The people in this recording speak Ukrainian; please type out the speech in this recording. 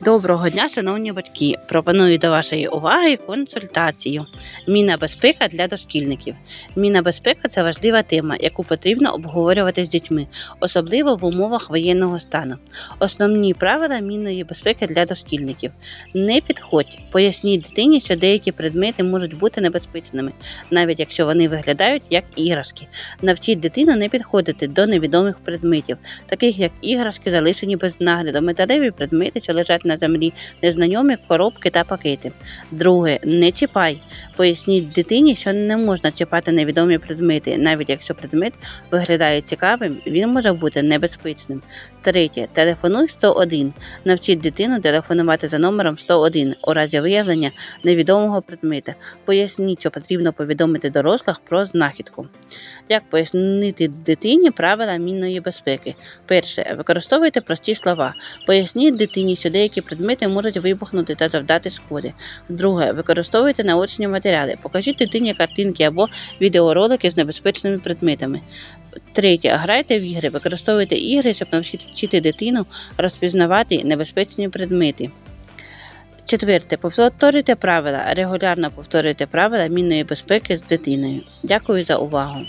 Доброго дня, шановні батьки! Пропоную до вашої уваги консультацію. Мінна безпека для дошкільників. Мінна безпека це важлива тема, яку потрібно обговорювати з дітьми, особливо в умовах воєнного стану. Основні правила мінної безпеки для дошкільників. Не підходь, поясніть дитині, що деякі предмети можуть бути небезпечними, навіть якщо вони виглядають як іграшки. Навчіть дитину не підходити до невідомих предметів, таких як іграшки, залишені без нагляду, металеві предмети, що лежать на землі, незнайомі коробки та пакети. Друге, не чіпай. Поясніть дитині, що не можна чіпати невідомі предмети, навіть якщо предмет виглядає цікавим, він може бути небезпечним. Третє, телефонуй 101. Навчіть дитину телефонувати за номером 101 у разі виявлення невідомого предмета. Поясніть, що потрібно повідомити дорослих про знахідку. Як пояснити дитині правила мінної безпеки? Перше, використовуйте прості слова. Поясніть дитині, що деякі предмети можуть вибухнути та завдати шкоди. Друге, використовуйте наочні матеріали. Покажіть дитині картинки або відеоролики з небезпечними предметами. Третє, грайте в ігри, використовуйте ігри, щоб навчити дитину розпізнавати небезпечні предмети. Четверте, повторюйте правила. Регулярно повторюйте правила мінної безпеки з дитиною. Дякую за увагу.